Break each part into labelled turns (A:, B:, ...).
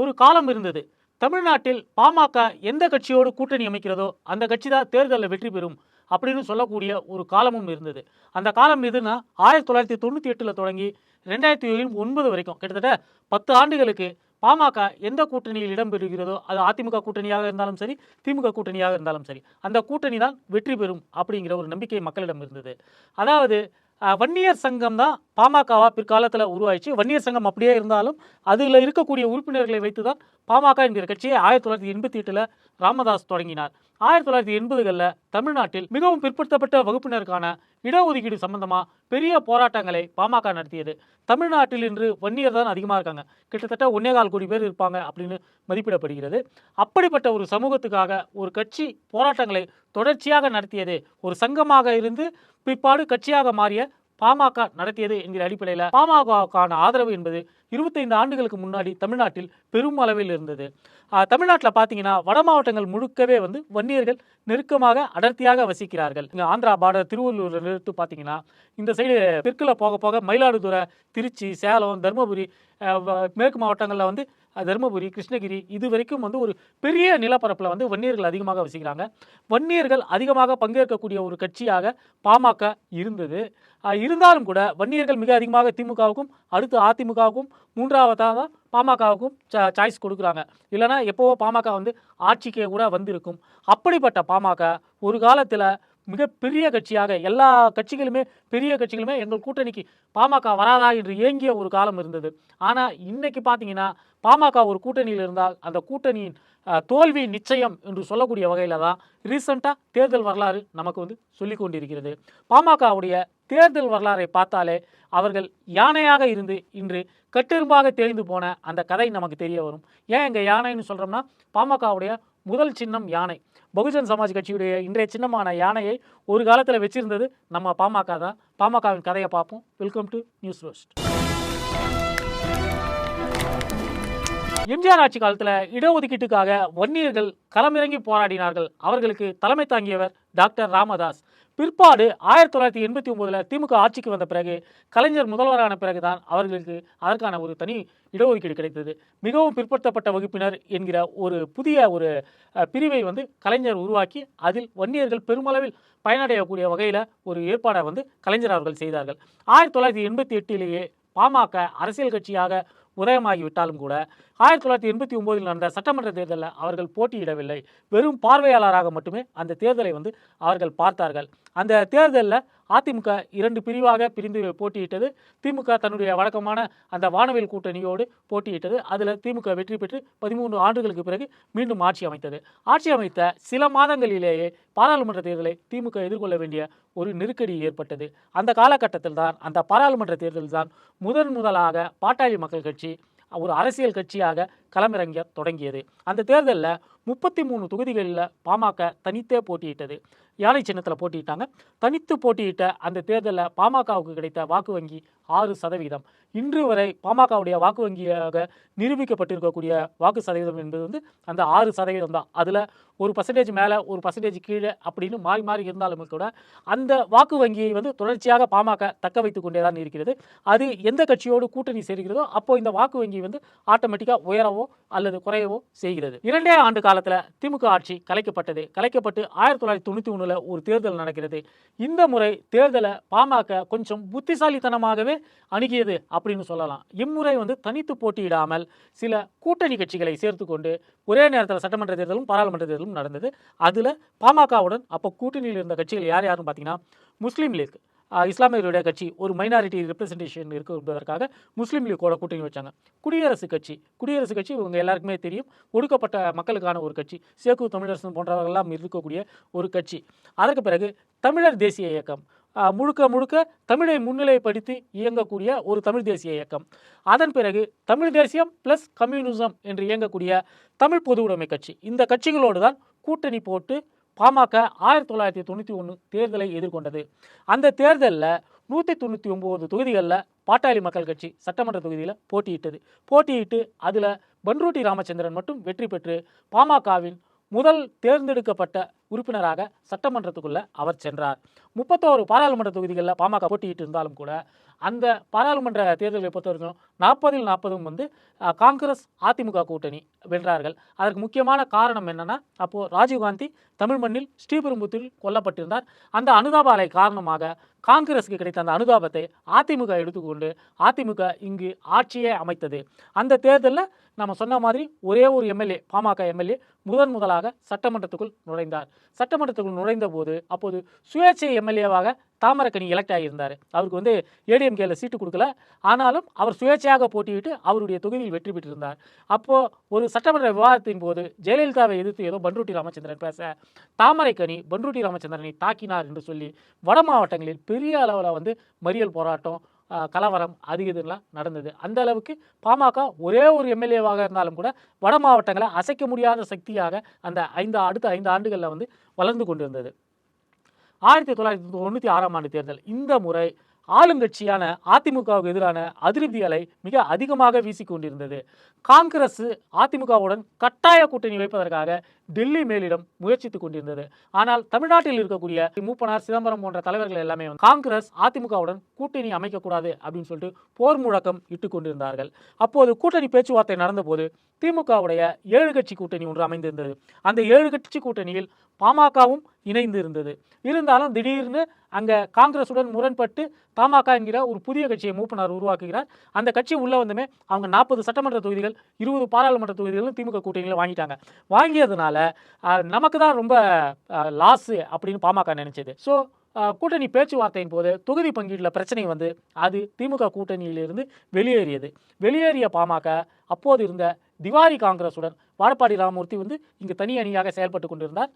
A: ஒரு காலம் இருந்தது. தமிழ்நாட்டில் பாமக எந்த கட்சியோடு கூட்டணி அமைக்கிறதோ அந்த கட்சி தான் தேர்தலில் வெற்றி பெறும் அப்படின்னு சொல்லக்கூடிய ஒரு காலமும் இருந்தது. அந்த காலம் எதுனா ஆயிரத்தி தொள்ளாயிரத்தி தொண்ணூற்றி எட்டில் தொடங்கி ரெண்டாயிரத்தி ஒன்பது வரைக்கும். கிட்டத்தட்ட பத்து ஆண்டுகளுக்கு பாமக எந்த கூட்டணியில் இடம்பெறுகிறதோ அது அதிமுக கூட்டணியாக இருந்தாலும் சரி திமுக கூட்டணியாக இருந்தாலும் சரி அந்த கூட்டணி தான் வெற்றி பெறும் அப்படிங்கிற ஒரு நம்பிக்கை மக்களிடம் இருந்தது. அதாவது வன்னியர் சங்கம் தான் பாமகவா பிற்காலத்தில் உருவாயிடுச்சு. வன்னியர் சங்கம் அப்படியே இருந்தாலும் அதில் இருக்கக்கூடிய உறுப்பினர்களை வைத்து தான் பாமக என்கிற கட்சியை ஆயிரத்தி தொள்ளாயிரத்தி எண்பத்தி எட்டில் ராமதாஸ் தொடங்கினார். ஆயிரத்தி தொள்ளாயிரத்தி எண்பதுகளில் தமிழ்நாட்டில் மிகவும் பிற்படுத்தப்பட்ட வகுப்பினருக்கான இடஒதுக்கீடு சம்பந்தமாக பெரிய போராட்டங்களை பாமக நடத்தியது. தமிழ்நாட்டில் இன்று வன்னியர் தான் அதிகமாக இருக்காங்க. கிட்டத்தட்ட ஒன்னே கால் கோடி பேர் இருப்பாங்க அப்படின்னு மதிப்பிடப்படுகிறது. அப்படிப்பட்ட ஒரு சமூகத்துக்காக ஒரு கட்சி போராட்டங்களை தொடர்ச்சியாக நடத்தியது ஒரு சங்கமாக இருந்து பிற்பாடு கட்சியாக மாறிய பாமக நடத்தியது என்கிற அடிப்படையில் பாமகவுக்கான ஆதரவு என்பது இருபத்தைந்து ஆண்டுகளுக்கு முன்னாடி தமிழ்நாட்டில் பெரும் அளவில் இருந்தது. தமிழ்நாட்டில் பார்த்தீங்கன்னா வட மாவட்டங்கள் முழுக்கவே வந்து வன்னியர்கள் நெருக்கமாக அடர்த்தியாக வசிக்கிறார்கள். இங்கே ஆந்திரா பார்டர் திருவள்ளூர் எடுத்து பார்த்தீங்கன்னா இந்த சைடு தெற்கில் போக போக மயிலாடுதுறை திருச்சி சேலம் தருமபுரி வ- மேற்கு மாவட்டங்களில் வந்து தருமபுரி கிருஷ்ணகிரி இது வரைக்கும் வந்து ஒரு பெரிய நிலப்பரப்பில் வந்து வன்னியர்கள் அதிகமாக வசிக்கிறாங்க. வன்னியர்கள் அதிகமாக பங்கேற்கக்கூடிய ஒரு கட்சியாக பாமக இருந்தது. இருந்தாலும் கூட வன்னியர்கள் மிக அதிகமாக திமுகவுக்கும் அடுத்து அதிமுகவுக்கும் மூன்றாவதாக தான் பாமகவுக்கும் சாய்ஸ் கொடுக்குறாங்க. இல்லைனா எப்போவோ பாமக வந்து ஆட்சிக்கே கூட வந்திருக்கும். அப்படிப்பட்ட பாமக ஒரு காலத்தில் மிகப்பெரிய கட்சியாக எல்லா கட்சிகளுமே பெரிய கட்சிகளுமே எங்கள் கூட்டணிக்கு பாமக வராதா என்று ஏங்கிய ஒரு காலம் இருந்தது. ஆனால் இன்னைக்கு பார்த்தீங்கன்னா பாமக ஒரு கூட்டணியில் இருந்தால் அந்த கூட்டணியின் தோல்வி நிச்சயம் என்று சொல்லக்கூடிய வகையில் தான் ரீசண்டாக தேர்தல் வரலாறு நமக்கு வந்து சொல்லிக் கொண்டிருக்கிறது. பாமகவுடைய தேர்தல் வரலாறை பார்த்தாலே அவர்கள் யானையாக இருந்து இன்று கட்டெரும்பாக தெரிந்து போன அந்த கதை நமக்கு தெரிய வரும். ஏன் எங்கள் யானைன்னு சொல்கிறோம்னா பாமகவுடைய முதல் சின்னம் யானை. பகுஜன் சமாஜ் கட்சியுடைய இன்றைய சின்னமான யானையை ஒரு காலத்தில் வச்சிருந்தது நம்ம பாமக தான். பாமகவின் கதையை பார்ப்போம். Welcome to news roast MGR ஆட்சி காலத்தில் இடஒதுக்கீட்டுக்காக வன்னியர்கள் களமிறங்கி போராடினார்கள். அவர்களுக்கு தலைமை தாங்கியவர் டாக்டர் ராமதாஸ். பிற்பாடு ஆயிரத்தி தொள்ளாயிரத்தி எண்பத்தி ஒம்போதில் திமுக ஆட்சிக்கு வந்த பிறகு கலைஞர் முதல்வரான பிறகுதான் அவர்களுக்கு அதற்கான ஒரு தனி இடஒதுக்கீடு கிடைத்தது. மிகவும் பிற்படுத்தப்பட்ட வகுப்பினர் என்கிற ஒரு புதிய ஒரு பிரிவை வந்து கலைஞர் உருவாக்கி அதில் வன்னியர்கள் பெருமளவில் பயனடையக்கூடிய வகையில் ஒரு ஏற்பாடை வந்து கலைஞர் அவர்கள் செய்தார்கள். ஆயிரத்தி தொள்ளாயிரத்தி எண்பத்தி எட்டிலேயே பாமக அரசியல் கட்சியாக உதயமாகிவிட்டாலும் கூட ஆயிரத்தி தொள்ளாயிரத்தி எண்பத்தி ஒம்போதில் நடந்த சட்டமன்ற தேர்தலில் அவர்கள் போட்டியிடவில்லை. வெறும் பார்வையாளராக மட்டுமே அந்த தேர்தலை வந்து அவர்கள் பார்த்தார்கள். அந்த தேர்தலில் அதிமுக இரண்டு பிரிவாக பிரிந்து போட்டியிட்டது. திமுக தன்னுடைய வழக்கமான அந்த வானவில் கூட்டணியோடு போட்டியிட்டது. அதில் திமுக வெற்றி பெற்று பதிமூன்று ஆண்டுகளுக்கு பிறகு மீண்டும் ஆட்சி அமைத்தது. ஆட்சி அமைத்த சில மாதங்களிலேயே பாராளுமன்ற தேர்தலை திமுக எதிர்கொள்ள வேண்டிய ஒரு நெருக்கடி ஏற்பட்டது. அந்த காலகட்டத்தில் தான் அந்த பாராளுமன்ற தேர்தல் தான் முதன் முதலாக பாட்டாளி மக்கள் கட்சி ஒரு அரசியல் கட்சியாக களமிறங்க தொடங்கியது. அந்த தேர்தலில் முப்பத்தி மூணு தொகுதிகளில் பாமக தனித்தே போட்டியிட்டது. யானை சின்னத்தில் போட்டியிட்டாங்க. தனித்து போட்டியிட்ட அந்த தேர்தலில் பாமகவுக்கு கிடைத்த வாக்கு வங்கி ஆறு சதவீதம். இன்று வரை பாமகவுடைய வாக்கு வங்கியாக நிரூபிக்கப்பட்டிருக்கக்கூடிய வாக்கு சதவீதம் என்பது வந்து அந்த ஆறு சதவீதம் தான். அதில் ஒரு பர்சன்டேஜ் மேலே ஒரு பர்சன்டேஜ் கீழே அப்படின்னு மாறி மாறி இருந்தாலுமே கூட அந்த வாக்கு வங்கியை வந்து தொடர்ச்சியாக பாமக தக்க வைத்து கொண்டே தான் இருக்கிறது. அது எந்த கட்சியோடு கூட்டணி சேர்கிறதோ அப்போ இந்த வாக்கு வங்கி வந்து ஆட்டோமேட்டிக்காக உயரவோ அல்லது குறையவோ செய்கிறது. இரண்டே ஆண்டு காலத்தில் திமுக ஆட்சி கலைக்கப்பட்டது. கலைக்கப்பட்டு ஆயிரத்தி தொள்ளாயிரத்தி தொண்ணூற்றி ஒன்றில் ஒரு தேர்தல் நடக்கிறது. இந்த முறை தேர்தலை பாமக கொஞ்சம் புத்திசாலித்தனமாகவே அணுகியது அப்படின்னு சொல்லலாம். இம்முறை வந்து தனித்து போட்டியிடாமல் சில கூட்டணி கட்சிகளை சேர்த்துக்கொண்டு ஒரே நேரத்தில் சட்டமன்ற தேர்தலும் பாராளுமன்ற தேர்தலும் நடந்தது. அதில் பாமகவுடன் அப்போ கூட்டணியில் இருந்த கட்சிகள் யார் யாருன்னு பார்த்தீங்கன்னா முஸ்லீம் லீக். இஸ்லாமியருடைய கட்சி ஒரு மைனாரிட்டி ரெப்ரசன்டேஷன் இருக்கு என்பதற்காக முஸ்லீம் லீக்கோட கூட்டணி வச்சாங்க. குடியரசு கட்சி. குடியரசு கட்சி இவங்க எல்லாருக்குமே தெரியும். ஒடுக்கப்பட்ட மக்களுக்கான ஒரு கட்சி. சேக்கு தமிழரசன் போன்றவர்கள்லாம் இருக்கக்கூடிய ஒரு கட்சி. அதற்கு பிறகு தமிழர் தேசிய இயக்கம். முழுக்க முழுக்க தமிழை முன்னிலைப்படுத்தி இயங்கக்கூடிய ஒரு தமிழ் தேசிய இயக்கம். அதன் பிறகு தமிழ் தேசியம் ப்ளஸ் கம்யூனிசம் என்று இயங்கக்கூடிய தமிழ் பொது உடைமை கட்சி. இந்த கட்சிகளோடு தான் கூட்டணி போட்டு பாமக ஆயிரத்தி தொள்ளாயிரத்தி தொண்ணூற்றி ஒன்று தேர்தலை எதிர்கொண்டது. அந்த தேர்தலில் நூற்றி தொண்ணூற்றி ஒம்பது தொகுதிகளில் பாட்டாளி மக்கள் கட்சி சட்டமன்ற தொகுதியில் போட்டியிட்டது. போட்டியிட்டு அதில் பன்ருட்டி ராமச்சந்திரன் மட்டும் வெற்றி பெற்று பாமகவின் முதல் தேர்ந்தெடுக்கப்பட்ட உறுப்பினராக சட்டமன்றத்துக்குள்ளே அவர் சென்றார். முப்பத்தோரு பாராளுமன்ற தொகுதிகளில் பாமக போட்டியிட்டு இருந்தாலும் கூட அந்த பாராளுமன்ற தேர்தலை பொறுத்தவரைக்கும் நாற்பதில் நாற்பதும் வந்து காங்கிரஸ் அதிமுக கூட்டணி வென்றார்கள். அதற்கு முக்கியமான காரணம் என்னென்னா அப்போது ராஜீவ்காந்தி தமிழ் மண்ணில் ஸ்ரீபெரும்புத்தூரில் கொல்லப்பட்டிருந்தார். அந்த அனுதாபாலை காரணமாக காங்கிரஸுக்கு கிடைத்த அந்த அனுதாபத்தை அதிமுக எடுத்துக்கொண்டு அதிமுக இங்கு ஆட்சியை அமைத்தது. அந்த தேர்தலில் நம்ம சொன்ன மாதிரி ஒரே ஒரு எம்எல்ஏ பாமக எம்எல்ஏ முதன் முதலாக சட்டமன்றத்துக்குள் நுழைந்தார். சட்டமன்றத்துக்குள் நுழைந்த போது அப்போது சுயேட்சை எம்எல்ஏவாக தாமரக்கணி எலெக்ட் ஆகியிருந்தார் அவருக்கு வந்து ஏடிஎம்கேல சீட்டு கொடுக்கல. ஆனாலும் அவர் சுயேட்சையாக போட்டியிட்டு அவருடைய தொகுதியில் வெற்றி பெற்றிருந்தார். அப்போது ஒரு சட்டமன்ற விவாதத்தின் போது ஜெயலலிதாவை எதிர்த்து ஏதோ பன்ருட்டி ராமச்சந்திரன் பேச தாமரைக்கணி பன்ருட்டி ராமச்சந்திரனை தாக்கினார் என்று சொல்லி வட மாவட்டங்களில் பெரிய அளவில் வந்து மறியல் போராட்டம் கலவரம் அது இதுலாம் நடந்தது. அந்த அளவுக்கு பாமக ஒரே ஒரு எம்எல்ஏவாக இருந்தாலும் கூட வட மாவட்டங்களை அசைக்க முடியாத சக்தியாக அந்த ஐந்து அடுத்த ஐந்து ஆண்டுகளில் வந்து வளர்ந்து கொண்டிருந்தது. ஆயிரத்தி தொள்ளாயிரத்தி தொண்ணூற்றி ஆறாம் ஆண்டு தேர்தல். இந்த முறை ஆளுங்கட்சியான அதிமுகவுக்கு எதிரான அதிருப்தி அலை மிக அதிகமாக வீசிக்கொண்டிருந்தது காங்கிரஸ் அதிமுகவுடன் கட்டாய கூட்டணி வைப்பதற்காக டெல்லி மேலிடம் முயற்சித்துக் கொண்டிருந்தது. ஆனால் தமிழ்நாட்டில் இருக்கக்கூடிய மூப்பனார் சிதம்பரம் போன்ற தலைவர்கள் எல்லாமே காங்கிரஸ் அதிமுகவுடன் கூட்டணி அமைக்கக்கூடாது அப்படின்னு சொல்லிட்டு போர் முழக்கம் இட்டுக் கொண்டிருந்தார்கள். அப்போது கூட்டணி பேச்சுவார்த்தை நடந்தபோது திமுகவுடைய ஏழு கட்சி கூட்டணி ஒன்று அமைந்திருந்தது. அந்த ஏழு கட்சி கூட்டணியில் பாமகவும் இணைந்து இருந்தது இருந்தாலும் திடீர்னு அங்கே காங்கிரசுடன் முரண்பட்டு பாமக என்கிற ஒரு புதிய கட்சியை மூப்பனார் உருவாக்குகிறார். அந்த கட்சி உள்ள வந்துமே அவங்க நாற்பது சட்டமன்ற தொகுதிகள் இருபது பாராளுமன்ற தொகுதிகளும் திமுக கூட்டணியில் வாங்கிட்டாங்க. வாங்கியதுனால நமக்கு தான் ரொம்ப லாஸு அப்படின்னு பாமக நினைச்சது. ஸோ கூட்டணி பேச்சுவார்த்தையின் போது தொகுதி பங்கீட்டில் பிரச்சனை வந்து அது திமுக கூட்டணியிலிருந்து வெளியேறியது. வெளியேறிய பாமக அப்போது இருந்த திவாரி காங்கிரசுடன் வாழப்பாடி ராமமூர்த்தி வந்து இங்கு தனி அணியாக செயல்பட்டு கொண்டிருந்தார்.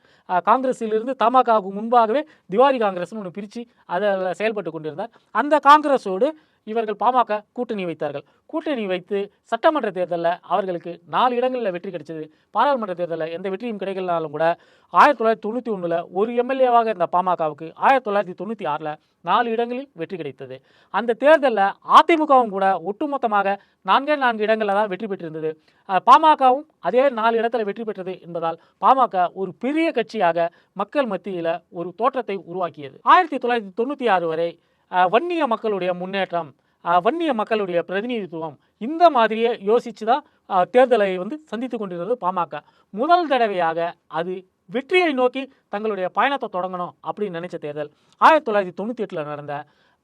A: காங்கிரஸிலிருந்து தமாகாவுக்கு முன்பாகவே திவாரி காங்கிரஸ்னு ஒன்று பிரித்து அதில் செயல்பட்டு கொண்டிருந்தார். அந்த காங்கிரஸோடு இவர்கள் பாமக கூட்டணி வைத்தார்கள். கூட்டணி வைத்து சட்டமன்ற தேர்தலில் அவர்களுக்கு நாலு இடங்களில் வெற்றி கிடைச்சது. பாராளுமன்ற தேர்தலில் எந்த வெற்றியும் கிடைக்கலனாலும் கூட ஆயிரத்தி தொள்ளாயிரத்தி தொண்ணூற்றி ஒன்றில் ஒரு எம்எல்ஏவாக இருந்த பாமகவுக்கு ஆயிரத்தி தொள்ளாயிரத்தி தொண்ணூற்றி ஆறில் நாலு இடங்களில் வெற்றி கிடைத்தது. அந்த தேர்தலில் அதிமுகவும் கூட ஒட்டுமொத்தமாக நான்கே நான்கு இடங்களில் தான் வெற்றி பெற்றிருந்தது. பாமகவும் அதே நாலு இடத்துல வெற்றி பெற்றது என்பதால் பாமக ஒரு பெரிய கட்சியாக மக்கள் மத்தியில் ஒரு தோற்றத்தை உருவாக்கியது. ஆயிரத்தி தொள்ளாயிரத்தி தொண்ணூற்றி ஆறு வரை வன்னிய மக்களுடைய முன்னேற்றம் வன்னிய மக்களுடைய பிரதிநிதித்துவம் இந்த மாதிரியே யோசித்து தான் தேர்தலை வந்து சந்தித்து கொண்டிருந்தது பாமக. முதல் தடவையாக அது வெற்றியை நோக்கி தங்களுடைய பயணத்தை தொடங்கணும் அப்படின்னு நினைச்ச தேர்தல். ஆயிரத்தி தொள்ளாயிரத்தி தொண்ணூற்றி எட்டில் நடந்த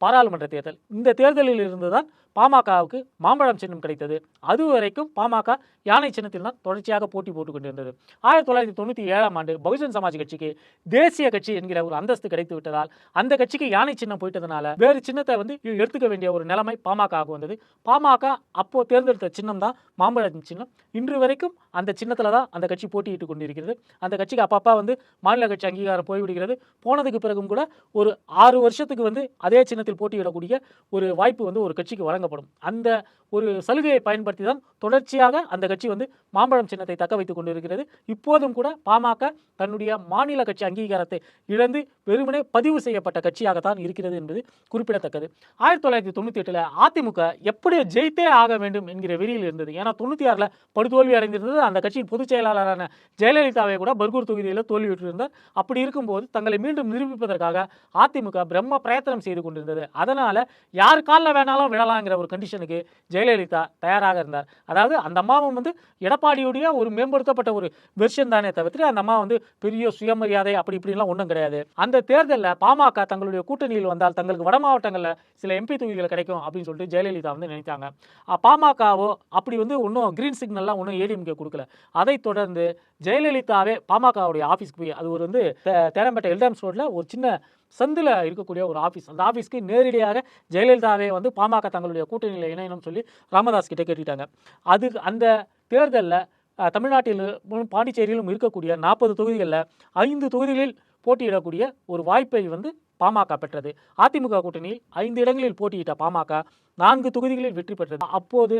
A: பாராளுமன்ற தேர்தல். இந்த தேர்தலில் இருந்து தான் பாமகவுக்கு மாம்பழம் சின்னம் கிடைத்தது. அது வரைக்கும் பாமக யானை சின்னத்தில் தான் தொடர்ச்சியாக போட்டி போட்டுக் கொண்டிருந்தது. ஆயிரத்தி தொள்ளாயிரத்தி தொண்ணூற்றி ஏழாம் ஆண்டு பகுஜன் சமாஜ் கட்சிக்கு தேசிய கட்சி என்கிற ஒரு அந்தஸ்து கிடைத்து விட்டதால் அந்த கட்சிக்கு யானை சின்னம் போயிட்டதுனால வேறு சின்னத்தை வந்து எடுத்துக்க வேண்டிய ஒரு நிலைமை பாமகவுக்கு வந்தது. பாமக அப்போ தேர்ந்தெடுத்த சின்னம் தான் மாம்பழம் சின்னம். இன்று வரைக்கும் அந்த சின்னத்தில் தான் அந்த கட்சி போட்டியிட்டு கொண்டிருக்கிறது. அந்த கட்சிக்கு அப்பப்போ வந்து மாநில கட்சி அங்கீகாரம் போய்விடுகிறது. போனதுக்கு பிறகும் கூட ஒரு ஆறு வருஷத்துக்கு வந்து அதே சின்னத்தில் போட்டியிடக்கூடிய ஒரு வாய்ப்பு வந்து ஒரு கட்சிக்கு வழங்கப்படும். அந்த ஒரு சலுகையை பயன்படுத்தி தான் தொடர்ச்சியாக அந்த கட்சி வந்து மாம்பழம் சின்னத்தை தக்க வைத்துக் கொண்டிருக்கிறது. இப்போதும் கூட பாமக தன்னுடைய மாநில கட்சி அங்கீகாரத்தை இழந்து வெறுமனே பதிவு செய்யப்பட்ட கட்சியாகத்தான் இருக்கிறது என்பது குறிப்பிடத்தக்கது. ஆயிரத்தி தொள்ளாயிரத்தி தொண்ணூற்றி எட்டில் அதிமுக எப்படி ஜெயித்தே ஆக வேண்டும் என்கிற வெறியில் இருந்தது. ஏன்னா தொண்ணூற்றி ஆறில் படுதோல்வி அடைந்திருந்தது. அந்த கட்சியின் பொதுச் செயலாளரான ஜெயலலிதாவை கூட பர்கூர் தொகுதியில் தோல்வியுற்றிருந்தார். அப்படி இருக்கும்போது தங்களை மீண்டும் நிரூபிப்பதற்காக அதிமுக பிரம்ம பிரயத்தனம் செய்து கொண்டிருந்தது. அதனால் யார் காலில் வேணாலும் விழலாங்கிற ஒரு கண்டிஷனுக்கு ஜெயலலிதா தயாராக இருந்தார். அதாவது அந்த அம்மாவும் வந்து எடப்பாடியுடைய ஒரு மேம்படுத்தப்பட்ட ஒரு வெர்ஷன் தானே தவிர்த்து அந்த அம்மா வந்து பெரிய சுயமரியாதை அப்படி இப்படிலாம் ஒன்றும் கிடையாது. அந்த தேர்தலில் பாமக தங்களுடைய கூட்டணியில் வந்தால் தங்களுக்கு வட மாவட்டங்களில் சில எம்பி தொகுதிகள் கிடைக்கும் அப்படின்னு சொல்லிட்டு ஜெயலலிதா வந்து நினைத்தாங்க. பாமகவோ அப்படி வந்து ஒன்றும் கிரீன் சிக்னல்லாம் ஒன்றும் ஏடிஎம்கே கொடுக்கல. அதைத் தொடர்ந்து ஜெயலலிதாவே பாமகவுடைய ஆஃபீஸ்க்கு போய் அது ஒரு வந்து தேரம்பேட்டை எல்டாம்ஸ் ரோட்டில் ஒரு சின்ன சந்தில் இருக்கக்கூடிய ஒரு ஆஃபீஸ் அந்த ஆஃபீஸ்க்கு நேரடியாக ஜெயலலிதாவே வந்து பாமக தங்களுடைய கூட்டணியில் இணையணும்னு சொல்லி ராமதாஸ் கிட்ட கேட்டுட்டாங்க அது அந்த தேர்தலில் தமிழ்நாட்டிலும் பாண்டிச்சேரியிலும் இருக்கக்கூடிய நாற்பது தொகுதிகளில் ஐந்து தொகுதிகளில் போட்டியிடக்கூடிய ஒரு வாய்ப்பை வந்து பாமக பெற்றது. அதிமுக கூட்டணியில் ஐந்து இடங்களில் போட்டியிட்ட பாமக நான்கு தொகுதிகளில் வெற்றி பெற்றது. அப்போது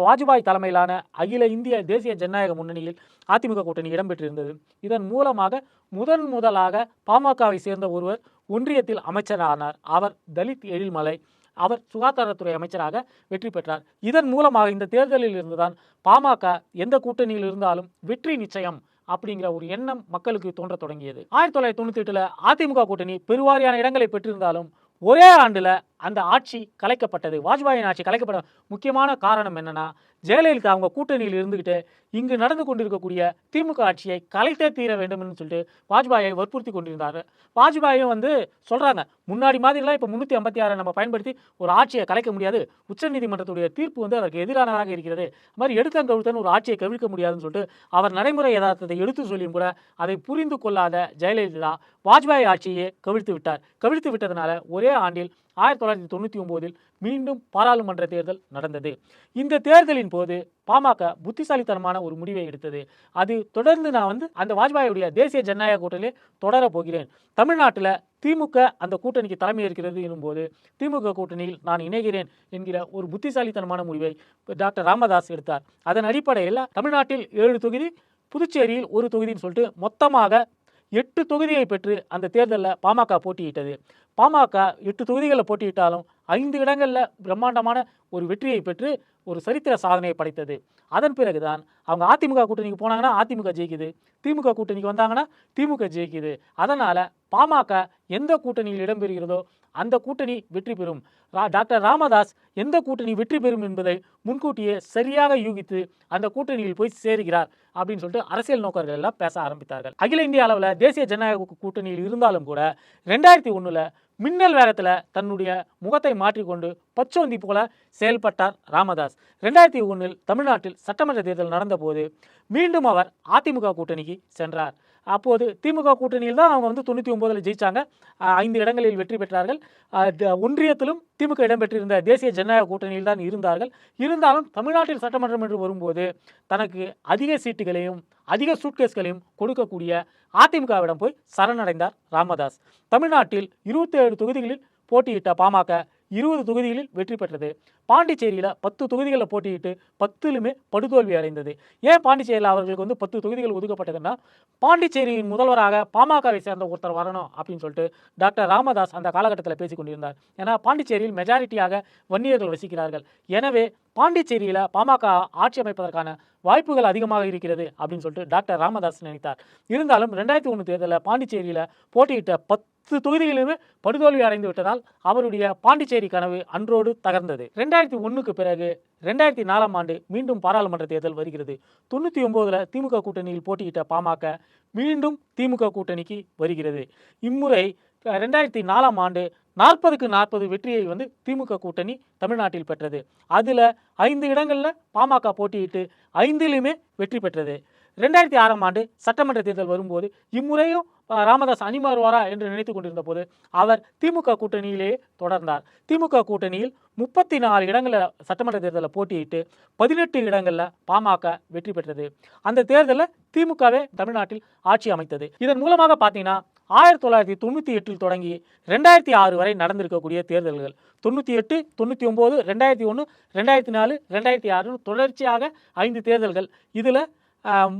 A: வாஜ்பாய் தலைமையிலான அகில இந்திய தேசிய ஜனநாயக முன்னணியில் அதிமுக கூட்டணி இடம்பெற்றிருந்தது. இதன் மூலமாக முதன் முதலாக பாமகவை சேர்ந்த ஒருவர் ஒன்றியத்தில் அமைச்சரானார். அவர் தலித் எழில்மலை அவர் சுகாதாரத்துறை அமைச்சராக வெற்றி பெற்றார். இதன் மூலமாக இந்த தேர்தலில் இருந்துதான் பாமக எந்த கூட்டணியில் இருந்தாலும் வெற்றி நிச்சயம் அப்படிங்கிற ஒரு எண்ணம் மக்களுக்கு தோன்ற தொடங்கியது. ஆயிரத்தி தொள்ளாயிரத்தி தொண்ணூத்தி எட்டுல அதிமுக கூட்டணி பெருவாரியான இடங்களை பெற்றிருந்தாலும் ஒரே ஆண்டுல அந்த ஆட்சி கலைக்கப்பட்டது. வாஜ்பாயின் ஆட்சி கலைக்கப்பட முக்கியமான காரணம் என்னன்னா ஜெயலலிதா அவங்க கூட்டணியில் இருந்துக்கிட்டு இங்கு நடந்து கொண்டிருக்கக்கூடிய திமுக ஆட்சியை கலைத்தே தீர வேண்டும்னு சொல்லிட்டு வாஜ்பாயை வற்புறுத்தி கொண்டிருந்தார். வாஜ்பாயும் வந்து சொல்கிறாங்க முன்னாடி மாதிரிலாம் இப்போ முந்நூற்றி ஐம்பத்தி ஆறை நம்ம பயன்படுத்தி ஒரு ஆட்சியை கலைக்க முடியாது. உச்சநீதிமன்றத்துடைய தீர்ப்பு வந்து அதற்கு எதிரானதாக இருக்கிறது. அது மாதிரி எடுத்தன் கவிழ்த்தன் ஒரு ஆட்சியை கவிழ்க்க முடியாதுன்னு சொல்லிட்டு அவர் நடைமுறை யதார்த்தத்தை எடுத்து சொல்லியும் கூட அதை புரிந்து கொள்ளாத ஜெயலலிதா வாஜ்பாய் ஆட்சியை கவிழ்த்து விட்டார். கவிழ்த்து விட்டதனால ஒரே ஆண்டில் ஆயிரத்தி தொள்ளாயிரத்தி தொண்ணூற்றி ஒம்போதில் மீண்டும் பாராளுமன்ற தேர்தல் நடந்தது. இந்த தேர்தலின் போது பாமக புத்திசாலித்தனமான ஒரு முடிவை எடுத்தது. அது தொடர்ந்து நான் வந்து அந்த வாஜ்பாயுடைய தேசிய ஜனநாயக கூட்டணியிலே தொடரப் போகிறேன். தமிழ்நாட்டில் திமுக அந்த கூட்டணிக்கு தலைமை இருக்கிறது எனும்போது திமுக கூட்டணியில் நான் இணைகிறேன் என்கிற ஒரு புத்திசாலித்தனமான முடிவை டாக்டர் ராமதாஸ் எடுத்தார். அதன் அடிப்படையில் தமிழ்நாட்டில் ஏழு தொகுதி புதுச்சேரியில் ஒரு தொகுதின்னு சொல்லிட்டு மொத்தமாக எட்டு தொகுதியை பெற்று அந்த தேர்தலில் பாமக போட்டியிட்டது. பாமக எட்டு தொகுதிகளில் போட்டியிட்டாலும் ஐந்து இடங்களில் பிரம்மாண்டமான ஒரு வெற்றியை பெற்று ஒரு சரித்திர சாதனையை படைத்தது. அதன் பிறகுதான் அவங்க அதிமுக கூட்டணிக்கு போனாங்கன்னா அதிமுக ஜெயிக்குது. திமுக கூட்டணிக்கு வந்தாங்கன்னா திமுக ஜெயிக்குது. அதனால் பாமக எந்த கூட்டணியில் இடம்பெறுகிறதோ அந்த கூட்டணி வெற்றி பெறும். ரா- டாக்டர் ராமதாஸ் எந்த கூட்டணி வெற்றி பெறும் என்பதை முன்கூட்டியே சரியாக யூகித்து அந்த கூட்டணியில் போய் சேருகிறார் அப்படின்னு சொல்லிட்டு அரசியல் நோக்கர்கள் எல்லாம் பேச ஆரம்பித்தார்கள். அகில இந்திய அளவில் தேசிய ஜனநாயக கூட்டணியில் இருந்தாலும் கூட ரெண்டாயிரத்தி ஒன்றில் மின்னல் வேகத்தில் தன்னுடைய முகத்தை மாற்றிக்கொண்டு பச்சோந்தி போல செயல்பட்டார் ராமதாஸ். ரெண்டாயிரத்தி ஒன்றில் தமிழ்நாட்டில் சட்டமன்ற தேர்தல் நடந்தபோது மீண்டும் அவர் அதிமுக கூட்டணிக்கு சென்றார். அப்போது திமுக கூட்டணியில் தான் அவங்க வந்து தொண்ணூற்றி ஒம்போதில் ஜெயிச்சாங்க. ஐந்து இடங்களில் வெற்றி பெற்றார்கள். ஒன்றியத்திலும் திமுக இடம்பெற்றிருந்த தேசிய ஜனநாயக கூட்டணியில் தான் இருந்தார்கள். இருந்தாலும் தமிழ்நாட்டில் சட்டமன்றம் என்று வரும்போது தனக்கு அதிக சீட்டுகளையும் அதிக சூட்கேஸ்களையும் கொடுக்கக்கூடிய அதிமுகவிடம் போய் சரணடைந்தார் ராமதாஸ். தமிழ்நாட்டில் இருபத்தேழு தொகுதிகளில் போட்டியிட்ட பாமக இருபது தொகுதிகளில் வெற்றி பெற்றது. பாண்டிச்சேரியில் பத்து தொகுதிகளில் போட்டியிட்டு பத்திலுமே படுதோல்வி அடைந்தது. ஏன் பாண்டிச்சேரியில் அவர்களுக்கு வந்து பத்து தொகுதிகள் ஒதுக்கப்பட்டதுன்னா பாண்டிச்சேரியின் முதல்வராக பாமகவை சேர்ந்த ஒருத்தர் வரணும் அப்படின்னு சொல்லிட்டு டாக்டர் ராமதாஸ் அந்த காலகட்டத்தில் பேசிக் கொண்டிருந்தார். ஏன்னா பாண்டிச்சேரியில் மெஜாரிட்டியாக வன்னியர்கள் வசிக்கிறார்கள். எனவே பாண்டிச்சேரியில் பாமக ஆட்சி அமைப்பதற்கான வாய்ப்புகள் அதிகமாக இருக்கிறது அப்படின்னு சொல்லிட்டு டாக்டர் ராமதாஸ் நினைத்தார். இருந்தாலும் ரெண்டாயிரத்தி ஒன்று தேர்தலில் பாண்டிச்சேரியில் போட்டியிட்ட பத்து தொகுதிகளிலுமே படுதோல்வி அடைந்து விட்டதால் அவருடைய பாண்டிச்சேரி கனவு அன்றோடு தகர்ந்தது. ரெண்டாயிரத்தி ஒன்றுக்கு பிறகு ரெண்டாயிரத்தி நாலாம் ஆண்டு மீண்டும் பாராளுமன்ற தேர்தல் வருகிறது. தொண்ணூற்றி ஒம்போதில் திமுக கூட்டணியில் போட்டியிட்ட பாமக மீண்டும் திமுக கூட்டணிக்கு வருகிறது. இம்முறை ரெண்டாயிரத்தி நாலாம் ஆண்டு நாற்பதுக்கு நாற்பது வெற்றியை வந்து திமுக கூட்டணி தமிழ்நாட்டில் பெற்றது. அதில் ஐந்து இடங்களில் பாமக போட்டியிட்டு ஐந்திலுமே வெற்றி பெற்றது. ரெண்டாயிரத்தி ஆறாம் ஆண்டு சட்டமன்ற தேர்தல் வரும்போது இம்முறையும் ராமதாஸ் அணிமாறுவாரா என்று நினைத்து கொண்டிருந்த போது அவர் திமுக கூட்டணியிலேயே தொடர்ந்தார். திமுக கூட்டணியில் முப்பத்தி நாலு இடங்களில் சட்டமன்ற தேர்தலில் போட்டியிட்டு பதினெட்டு இடங்களில் பாமக வெற்றி பெற்றது. அந்த தேர்தலில் திமுகவே தமிழ்நாட்டில் ஆட்சி அமைத்தது. இதன் மூலமாக பார்த்தீங்கன்னா ஆயிரத்தி தொள்ளாயிரத்தி தொண்ணூற்றி எட்டில் தொடங்கி ரெண்டாயிரத்தி ஆறு வரை நடந்திருக்கக்கூடிய தேர்தல்கள். தொண்ணூற்றி எட்டு தொண்ணூற்றி ஒம்பது ரெண்டாயிரத்தி ஒன்று ரெண்டாயிரத்தி நாலு ரெண்டாயிரத்தி ஆறு தொடர்ச்சியாக ஐந்து தேர்தல்கள். இதில்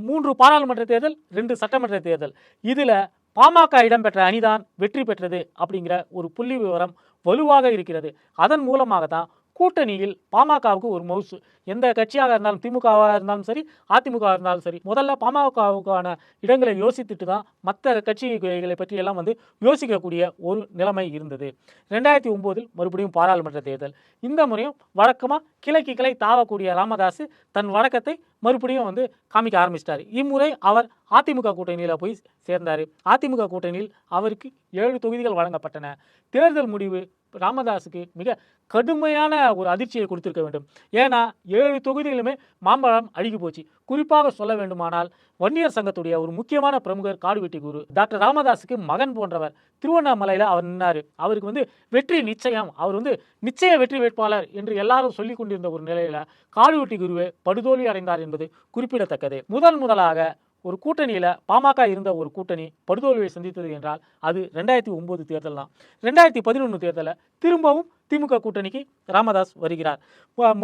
A: மூன்று பாராளுமன்ற தேர்தல் ரெண்டு சட்டமன்ற தேர்தல். இதில் பாமக இடம்பெற்ற அணிதான் வெற்றி பெற்றது அப்படிங்கிற ஒரு புள்ளி விவரம் வலுவாக இருக்கிறது. அதன் மூலமாக தான் கூட்டணியில் பாமகவுக்கு ஒரு மவுசு. எந்த கட்சியாக இருந்தாலும் திமுகவாக இருந்தாலும் சரி அதிமுகவாக இருந்தாலும் சரி முதல்ல பாமகவுக்கான இடங்களை யோசித்துட்டு தான் மற்ற கட்சிகளை பற்றி எல்லாம் வந்து யோசிக்கக்கூடிய ஒரு நிலைமை இருந்தது. ரெண்டாயிரத்தி ஒம்போதில் மறுபடியும் பாராளுமன்ற தேர்தல். இந்த முறையும் வழக்கமாக கிளைக்கு கிளை தாவக்கூடிய ராமதாஸ் தன் வழக்கத்தை மறுபடியும் வந்து காமிக்க ஆரம்பிச்சிட்டார். இம்முறை அவர் அதிமுக கூட்டணியில் போய் சேர்ந்தார். அதிமுக கூட்டணியில் அவருக்கு ஏழு தொகுதிகள் வழங்கப்பட்டன. தேர்தல் முடிவு ராமதாஸுக்கு மிக கடுமையான ஒரு அதிர்ச்சியை கொடுத்திருக்க வேண்டும். ஏன்னா ஏழு தொகுதிகளுமே மாம்பழம் அழுகி போச்சு. குறிப்பாக சொல்ல வேண்டுமானால் வன்னியர் சங்கத்துடைய ஒரு முக்கியமான பிரமுகர் காடுவெட்டி குரு டாக்டர் ராமதாஸுக்கு மகன் போன்றவர் திருவண்ணாமலையில் அவர் நின்னார். அவருக்கு வந்து வெற்றி நிச்சயம். அவர் வந்து நிச்சய வெற்றி வேட்பாளர் என்று எல்லாரும் சொல்லி கொண்டிருந்த ஒரு நிலையில் காடுவெட்டி குருவே படுதோல்வி அடைந்தார் என்பது குறிப்பிடத்தக்கது. முதன் முதலாக ஒரு கூட்டணியில் பாமக இருந்த ஒரு கூட்டணி படுதோல்வியை சந்தித்தது என்றால் அது ரெண்டாயிரத்தி ஒம்பது தேர்தல் தான். ரெண்டாயிரத்தி பதினொன்று தேர்தலில் திரும்பவும் திமுக கூட்டணிக்கு ராமதாஸ் வருகிறார்.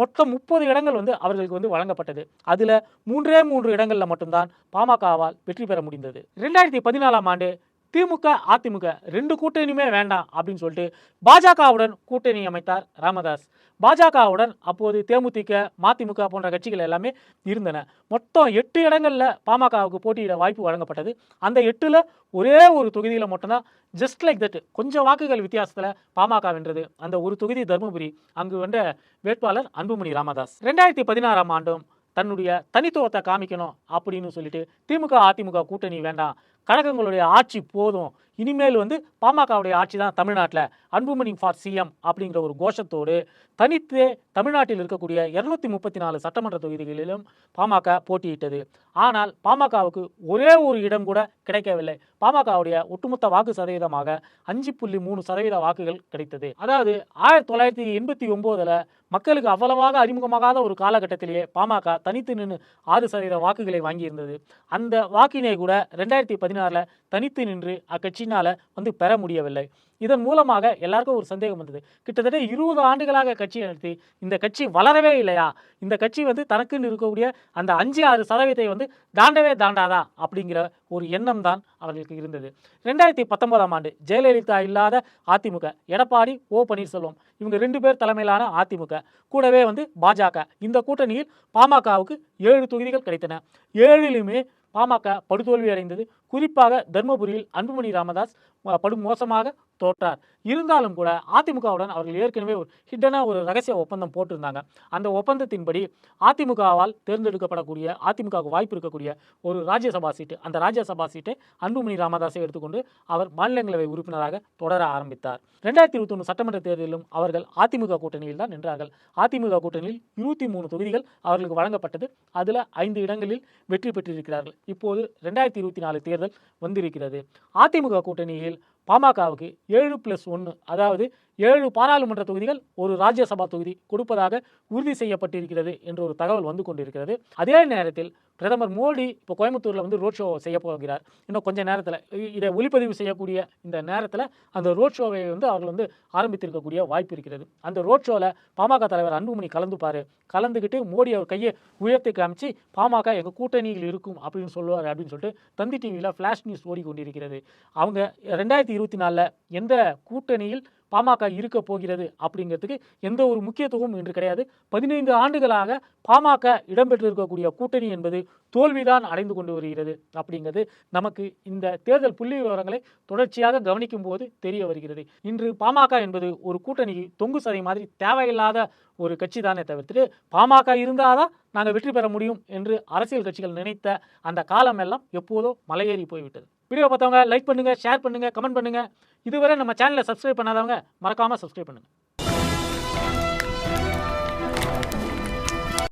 A: மொத்தம் முப்பது இடங்கள் வந்து அவர்களுக்கு வந்து வழங்கப்பட்டது. அதில் மூன்றே மூன்று இடங்களில் மட்டும்தான் பாமகவால் வெற்றி பெற முடிந்தது. ரெண்டாயிரத்தி பதினாலாம் ஆண்டு திமுக அதிமுக ரெண்டு கூட்டணியுமே வேண்டாம் அப்படின்னு சொல்லிட்டு பாஜகவுடன் கூட்டணி அமைத்தார் ராமதாஸ். பாஜகவுடன் அப்போது தேமுதிக மதிமுக போன்ற கட்சிகள் எல்லாமே இருந்தன. மொத்தம் எட்டு இடங்களில் பாமகவுக்கு போட்டியிட வாய்ப்பு வழங்கப்பட்டது. அந்த எட்டில் ஒரே ஒரு தொகுதியில் மட்டும்தான் ஜஸ்ட் லைக் தட் கொஞ்சம் வாக்குகள் வித்தியாசத்தில் பாமக வென்றது. அந்த ஒரு தொகுதி தருமபுரி அங்கு வென்ற வேட்பாளர் அன்புமணி ராமதாஸ். ரெண்டாயிரத்தி பதினாறாம் ஆண்டும் தன்னுடைய தனித்துவத்தை காமிக்கணும் அப்படின்னு சொல்லிட்டு திமுக அதிமுக கூட்டணி வேண்டாம். கழகங்களுடைய ஆட்சி போதும். இனிமேல் வந்து பாமகவுடைய ஆட்சி தான் தமிழ்நாட்டில். அன்புமணி ஃபார் சிஎம் அப்படிங்கிற ஒரு கோஷத்தோடு தனித்தே தமிழ்நாட்டில் இருக்கக்கூடிய இருநூத்தி முப்பத்தி நாலு சட்டமன்ற தொகுதிகளிலும் பாமக போட்டியிட்டது. ஆனால் பாமகவுக்கு ஒரே ஒரு இடம் கூட கிடைக்கவில்லை. பாமகவுடைய ஒட்டுமொத்த வாக்கு சதவீதமாக அஞ்சு புள்ளி மூணு சதவீத வாக்குகள் கிடைத்தது. அதாவது ஆயிரத்தி தொள்ளாயிரத்தி எண்பத்தி ஒம்போதில் மக்களுக்கு அவ்வளவாக அறிமுகமாகாத ஒரு காலகட்டத்திலேயே பாமக தனித்து நின்று ஆறு சதவீத வாக்குகளை வாங்கியிருந்தது. அந்த வாக்கினை கூட ரெண்டாயிரத்தி பதினாறில் தனித்து நின்று அக்கட்சியினால் வந்து பெற முடியவில்லை. இதன் மூலமாக எல்லாருக்கும் ஒரு சந்தேகம் வந்தது. கிட்டத்தட்ட இருபது ஆண்டுகளாக கட்சி நடத்தி இந்த கட்சி வளரவே இல்லையா? இந்த கட்சி வந்து தனக்குன்னு இருக்கக்கூடிய அந்த அஞ்சு ஆறு சதவீதத்தை வந்து தாண்டவே தாண்டாதா? அப்படிங்கிற ஒரு எண்ணம் தான் அவர்களுக்கு இருந்தது. ரெண்டாயிரத்தி பத்தொன்பதாம் ஆண்டு ஜெயலலிதா இல்லாத அதிமுக எடப்பாடி ஓ பன்னீர்செல்வம் இவங்க ரெண்டு பேர் தலைமையிலான அதிமுக. கூடவே வந்து பாஜக. இந்த கூட்டணியில் பாமகவுக்கு ஏழு தொகுதிகள் கிடைத்தன. ஏழிலுமே பாமக படுதோல்வி அடைந்தது குறிப்பாக தர்மபுரியில் அன்புமணி ராமதாஸ் படும் படு மோசமாக தோற்றார். இருந்தாலும் கூட அதிமுகவுடன் அவர்கள் ஏற்கனவே ஒரு ஹிட்டனாக ஒரு ரகசிய ஒப்பந்தம் போட்டிருந்தாங்க. அந்த ஒப்பந்தத்தின்படி அதிமுகவால் தேர்ந்தெடுக்கப்படக்கூடிய அதிமுகவுக்கு வாய்ப்பு இருக்கக்கூடிய ஒரு ராஜ்யசபா சீட்டு அந்த ராஜ்யசபா சீட்டை அன்புமணி ராமதாஸை எடுத்துக்கொண்டு அவர் மாநிலங்களவை உறுப்பினராக தொடர ஆரம்பித்தார். ரெண்டாயிரத்தி இருபத்தொன்று சட்டமன்ற தேர்தலிலும் அவர்கள் அதிமுக கூட்டணியில் தான் நின்றார்கள். அதிமுக கூட்டணியில் இருபத்தி மூணு தொகுதிகள் அவர்களுக்கு வழங்கப்பட்டது. அதில் ஐந்து இடங்களில் வெற்றி பெற்றிருக்கிறார்கள். இப்போது ரெண்டாயிரத்தி இருபத்தி நாலு தேர்தல் வந்திருக்கிறது. அதிமுக கூட்டணியில் பாமகவுக்கு ஏழு பிளஸ் ஒன்று அதாவது ஏழு பாராளுமன்ற தொகுதிகள் ஒரு ராஜ்யசபா தொகுதி கொடுப்பதாக உறுதி செய்யப்பட்டிருக்கிறது என்ற ஒரு தகவல் வந்து கொண்டிருக்கிறது. அதே நேரத்தில் பிரதமர் மோடி இப்போ கோயம்புத்தூரில் வந்து ரோட் ஷோ செய்ய போகிறார். இன்னும் கொஞ்ச நேரத்தில் இதை ஒளிப்பதிவு செய்யக்கூடிய இந்த நேரத்தில் அந்த ரோட் ஷோவை வந்து அவர்கள் வந்து ஆரம்பித்திருக்கக்கூடிய வாய்ப்பு இருக்கிறது. அந்த ரோட் ஷோவில் பாமக தலைவர் அன்புமணி கலந்துப்பார். கலந்துக்கிட்டு மோடி அவர் கையை உயர்த்தி காமிச்சு பாமக எங்கள் கூட்டணியில் இருக்கும் அப்படின்னு சொல்லுவார் அப்படின்னு சொல்லிட்டு தந்தி டிவியில் ஃப்ளாஷ் நியூஸ் ஓடிக்கொண்டிருக்கிறது. அவங்க ரெண்டாயிரத்தி இருபத்தி நாலில் எந்த கூட்டணியில் பாமக இருக்க போகிறது அப்படிங்கிறதுக்கு எந்த ஒரு முக்கியத்துவமும் இன்று கிடையாது. பதினைந்து ஆண்டுகளாக பாமக இடம்பெற்றிருக்கக்கூடிய கூட்டணி என்பது தோல்விதான் அடைந்து கொண்டு வருகிறது அப்படிங்கிறது நமக்கு இந்த தேர்தல் புள்ளி விவரங்களை தொடர்ச்சியாக கவனிக்கும் போது தெரிய வருகிறது. இன்று பாமக என்பது ஒரு கூட்டணி தொங்கு சதை மாதிரி தேவையில்லாத ஒரு கட்சி தானே தவிர்த்துட்டு பாமக இருந்தாதான் நாங்கள் வெற்றி பெற முடியும் என்று அரசியல் கட்சிகள் நினைத்த அந்த காலமெல்லாம் எப்போதோ மலையேறி போய்விட்டது. வீடியோ பார்த்தவங்க லைக் பண்ணுங்கள் ஷேர் பண்ணுங்கள் கமெண்ட் பண்ணுங்க. இதுவரை நம்ம சேனலை சப்ஸ்கிரைப் பண்ணாதவங்க மறக்காமல் சப்ஸ்கிரைப் பண்ணுங்க.